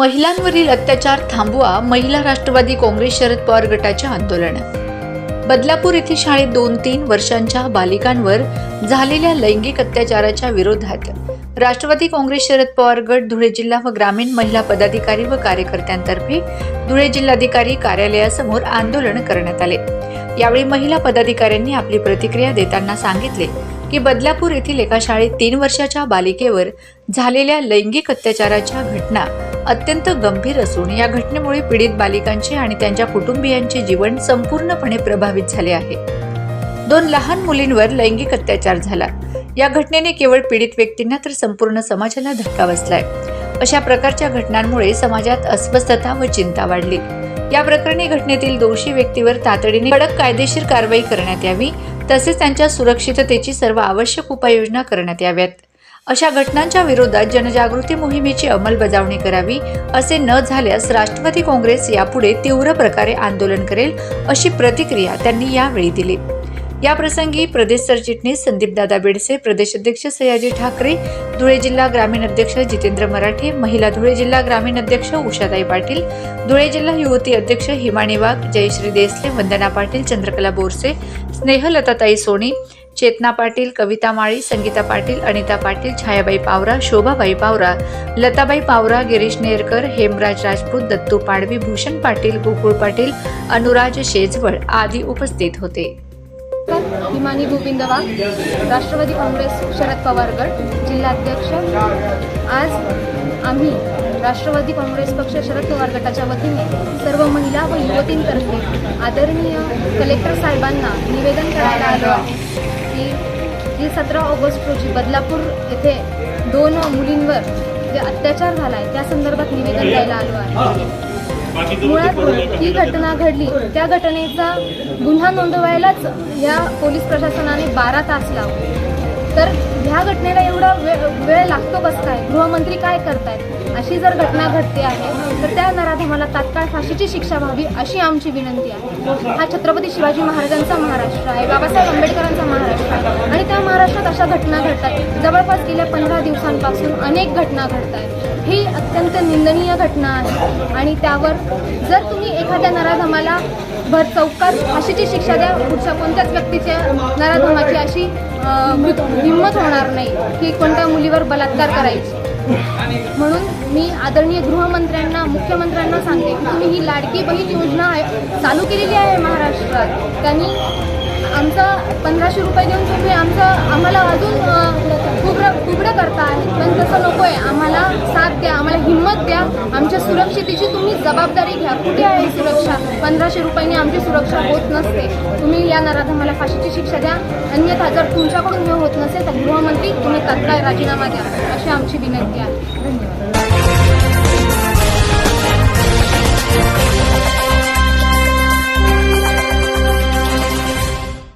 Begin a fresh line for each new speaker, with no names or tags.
महिलांवरील अत्याचार थांबवा महिला राष्ट्रवादी काँग्रेस शरद पवार गटाचे आंदोलन. बदलापूर येथे शाळेत दोन तीन वर्षांच्या बालिकांवर झालेल्या लैंगिक अत्याचाराच्या विरोधात राष्ट्रवादी काँग्रेस शरद पवार गट धुळे जिल्हा व ग्रामीण महिला पदाधिकारी व कार्यकर्त्यांतर्फे धुळे जिल्हाधिकारी कार्यालयासमोर आंदोलन करण्यात आले. यावेळी महिला पदाधिकाऱ्यांनी आपली प्रतिक्रिया देताना सांगितले की बदलापूर येथील एका शाळेत तीन वर्षाच्या बालिकेवर झालेल्या लैंगिक अत्याचाराच्या घटना अत्यंत गंभीर असून या घटनेमुळे पीडित बालिकांचे आणि त्यांच्या कुटुंबियांचे जीवन संपूर्णपणे प्रभावित झाले आहे. दोन लहान मुलींवर लैंगिक अत्याचार झाला. या घटनेने केवळ पीडित व्यक्तींना तर संपूर्ण समाजाला धक्का बसलाय. अशा प्रकारच्या घटनांमुळे समाजात अस्वस्थता व चिंता वाढली. या प्रकरणी घटनेतील दोषी व्यक्तीवर तातडीने कडक कायदेशीर कारवाई करण्यात यावी. तसेच त्यांच्या सुरक्षिततेची सर्व आवश्यक उपाययोजना करण्यात याव्यात. अशा घटनांच्या विरोधात जनजागृती मोहिमेची अंमलबजावणी करावी असे न झाल्यास राष्ट्रवादी काँग्रेस यापुढे तीव्र प्रकारे आंदोलन करेल अशी प्रतिक्रिया त्यांनी यावेळी दिली. याप्रसंगी प्रदेश सरचिटणीस संदीपदादा बेडसे प्रदेश अध्यक्ष सयाजी ठाकरे धुळे जिल्हा ग्रामीण अध्यक्ष जितेंद्र मराठे महिला धुळे जिल्हा ग्रामीण अध्यक्ष उषाताई पाटील धुळे जिल्हा युवती अध्यक्ष हिमाणी वाघ जयश्री देसले वंदना पाटील चंद्रकला बोरसे स्नेहलताताई सोनी चेतना पाटील कविता माळी संगीता पाटील अनिता पाटील छायाबाई पावरा शोभाबाई पावरा लताबाई पावरा गिरीश नेरकर हेमराज राजपूत दत्तू पाडवी भूषण पाटील गोकुळ पाटील अनुराज शेजवळ आदी उपस्थित होते.
हिमानी गोविंद वाघ राष्ट्रवादी काँग्रेस शरद पवार गट जिल्हाध्यक्ष. आज आम्ही राष्ट्रवादी काँग्रेस पक्ष शरद पवार गटाच्या वतीने सर्व महिला व युवतींतर्फे आदरणीय कलेक्टर साहेबांना निवेदन करायला आलो आहे की ही सतरा ऑगस्ट रोजी बदलापूर येथे दोन मुलींवर जे अत्याचार झाला आहे त्या संदर्भात निवेदन द्यायला आलो आहे. मुळात ही घटना घडली. त्या घटनेचा गुन्हा नोंदवायलाच या पोलीस प्रशासनाने बारा तास लावले. ह्या घटनेला एवढा वेळ वेळ लागतो बसताय? काय गृहमंत्री काय करतायत? अशी जर घटना घडते आहे तर त्या नराधमाला तात्काळ फाशीची शिक्षा व्हावी अशी आमची विनंती आहे. हा छत्रपती शिवाजी महाराजांचा महाराष्ट्र आहे बाबासाहेब आंबेडकरांचा महाराष्ट्र आहे. आणि त्या महाराष्ट्रात अशा घटना घडतात जवळपास गेल्या पंधरा दिवसांपासून अनेक घटना घडत आहेत ही अत्यंत निंदनीय घटना आहे. आणि त्यावर जर तुम्ही एखाद्या नराधमाला भर चौकात फाशीची शिक्षा द्या पुढच्या कोणत्याच व्यक्तीच्या नराधमाची अशी हिंमत होणार नाही की कोणत्या मुलीवर बलात्कार करायची. म्हणून मी आदरणीय गृहमंत्र्यांना मुख्यमंत्र्यांना सांगते की तुम्ही ही लाडकी बहीण योजना आहे चालू केलेली आहे महाराष्ट्रात. त्यांनी आमचा पंधराशे रुपये देऊन तुम्ही आमचं आम्हाला अजून कुबडं करता आहेत पण तसं नको आहे आम्हाला साथ द्या आम्हाला हिंमत द्या. आमच्या सुरक्षितेची तुम्ही जबाबदारी घ्या. कुठे आहे सुरक्षा? पंधराशे रुपयांनी आमची सुरक्षा होत नसते. तुम्ही या नराधमाला फाशीची शिक्षा द्या. अन्यथा जर तुमच्याकडून हे होत नसेल तर गृहमंत्री तुम्ही तत्काळ राजीनामा द्या. अशी आमची विनंती आहे. धन्यवाद.